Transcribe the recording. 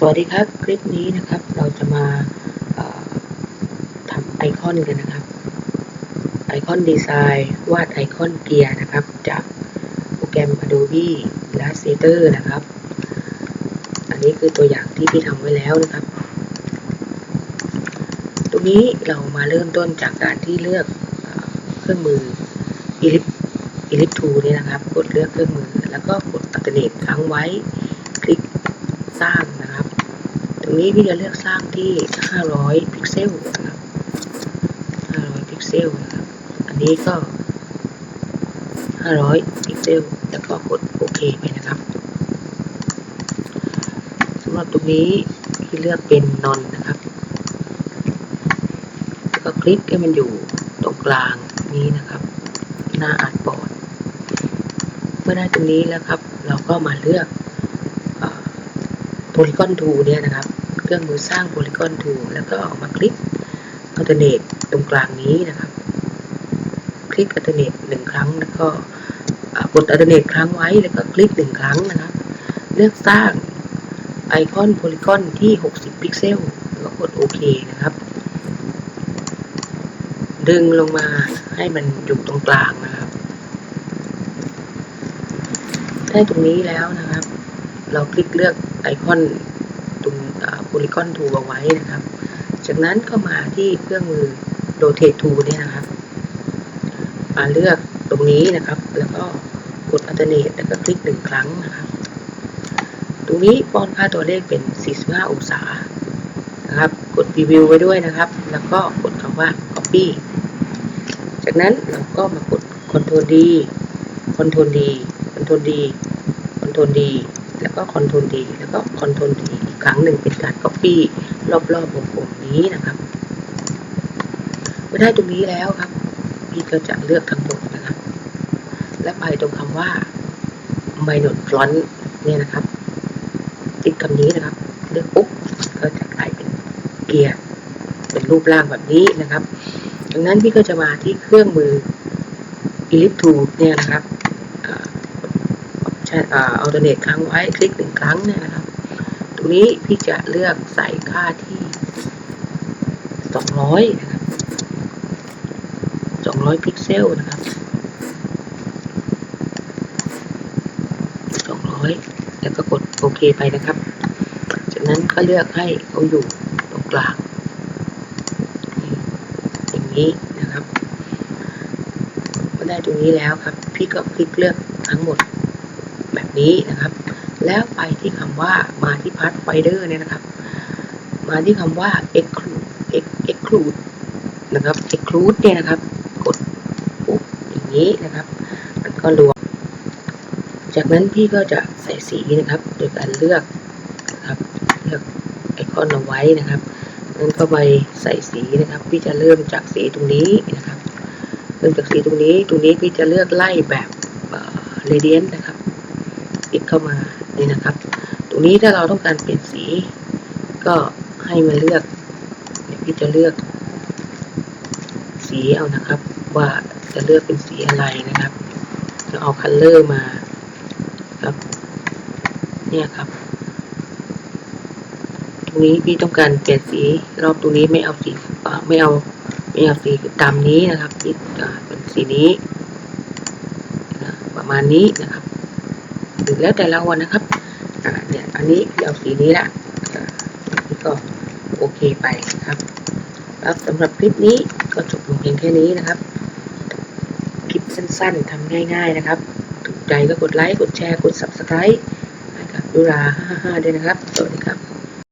สวัสดีครับ คลิปนี้นะครับเราจะมาทำไอคอนกันนะครับ ไอคอนดีไซน์วาดไอคอนเกียร์นะครับ จากโปรแกรม Adobe Illustrator นะครับ อันนี้คือตัวอย่างที่พี่ทำไว้แล้วนะครับ ตรงนี้เรามาเริ่มต้นจากการที่เลือกเอเครื่องมือ Ellip Ellip Tool นี่นะครับ กดเลือกเครื่องมือ แล้วก็กด Alternate ค้างไว้คลิกสร้าง รับตรงนี้พี่จะเลือกสร้างที่ 500 พิกเซลนะครับ 500 พิกเซลนะครับ อันนี้ก็ 500 พิกเซล แล้วก็กดโอเคไปนะครับสำหรับตรงนี้พี่เลือกเป็นนอนนะครับแล้วก็คลิกให้มันอยู่ตรงกลางนี้นะครับ หน้าอาร์ตบอร์ดเมื่อได้ตรงนี้แล้วครับ เราก็มาเลือกโพลีกอนทูเนี่ยนะครับ เครื่องมือสร้างโพลีกอนทูแล้วก็ออกมาคลิกอัลเทอร์เนตตรงกลางนี้นะครับ คลิกอัลเทอร์เนตหนึ่งครั้งแล้วก็กดอัลเทอร์เนตครั้งไว้แล้วก็คลิกหนึ่งครั้งนะครับ เลือกสร้างไอคอนโพลีกอนที่ 60 พิกเซลแล้วกดโอเคนะครับ ดึงลงมาให้มันอยู่ตรงกลางนะครับ ได้ตรงนี้แล้วนะครับ เราคลิกเลือกไอคอน ตรงโพลีกอนทูเอาไว้นะครับ จากนั้นก็มาที่เครื่องมือ rotate tool เนี่ยนะครับ มาเลือกตรงนี้นะครับ แล้วก็กด alternate แล้วก็คลิกหนึ่งครั้งนะครับ ตรงนี้ป้อนค่าตัวเลขเป็น 45 องศานะครับ กด preview ไว้ด้วยนะครับ แล้วก็กดคำว่า copy จากนั้นเราก็มากด Ctrl D Ctrl D Ctrl D Ctrl D แล้วก็ Ctrl D แล้วก็ Ctrl D ครั้งหนึ่งเป็นการ copy รอบๆวงกลมนี้นะครับ เมื่อได้ตรงนี้แล้วครับ พี่ก็จะเลือกทั้งหมดนะครับ และไปตรงคำว่า minor front เนี่ยนะครับ ติดคำนี้นะครับ เลือกปุ๊บก็จะกลายเป็นเกียร์เป็นรูปร่างแบบนี้นะครับ ดังนั้นพี่ก็จะมาที่เครื่องมือ Elip Tool เนี่ยนะครับอ่าใช่อ่า alternate ครั้งไว้คลิกหนึ่งครั้งเนี่ยนะครับ ตรงนี้พี่จะเลือกใส่ค่าที่ 200 นะครับ 200 พิกเซลนะครับ 200 แล้วก็กดโอเคไปนะครับ จากนั้นก็เลือกให้เขาอยู่ตรงกลางอย่างนี้นะครับเมื่อได้ตรงนี้แล้วครับ พี่ก็คลิกเลือกทั้งหมดแบบนี้นะครับ แล้วไปที่คำว่ามาที่พาร์ทไฟเดอร์เนี่ยนะครับ มาที่คำว่า exclude exclude นะครับ exclude เนี่ยนะครับ กดปุ๊บอย่างนี้นะครับ มันก็รวม จากนั้นพี่ก็จะใส่สีนะครับ โดยการเลือกนะครับเลือกไอคอนเอาไว้นะครับนั้นก็ไปใส่สีนะครับ พี่จะเริ่มจากสีตรงนี้นะครับ เริ่มจากสีตรงนี้ ตรงนี้พี่จะเลือกไล่แบบเรเดียนนะครับ ติดเข้ามานี่นะครับ ตรงนี้ถ้าเราต้องการเปลี่ยนสี ก็ให้มาเลือกพี่จะเลือก สีเอานะครับ ว่าจะเลือกเป็นสีอะไรนะครับ จะเอาคัลเลอร์มาครับ เนี่ยครับ ตรงนี้พี่ต้องการเปลี่ยนสีรอบตรงนี้ไม่เอาสีไม่เอาไม่เอาสีดำนี้นะครับที่เป็นสีนี้ ประมาณนี้นะครับ แล้วแต่เราอะนะครับเนี่ยอันนี้เอาสีนี้ละนี่ก็โอเคไปครับแล้วสำหรับคลิปนี้ก็จบลงเพียงแค่นี้นะครับ คลิปสั้นๆทำง่ายๆนะครับ ถูกใจก็กดไลค์ กดแชร์ กด subscribe ให้กับดูรา55ด้วยนะครับ สวัสดีครับ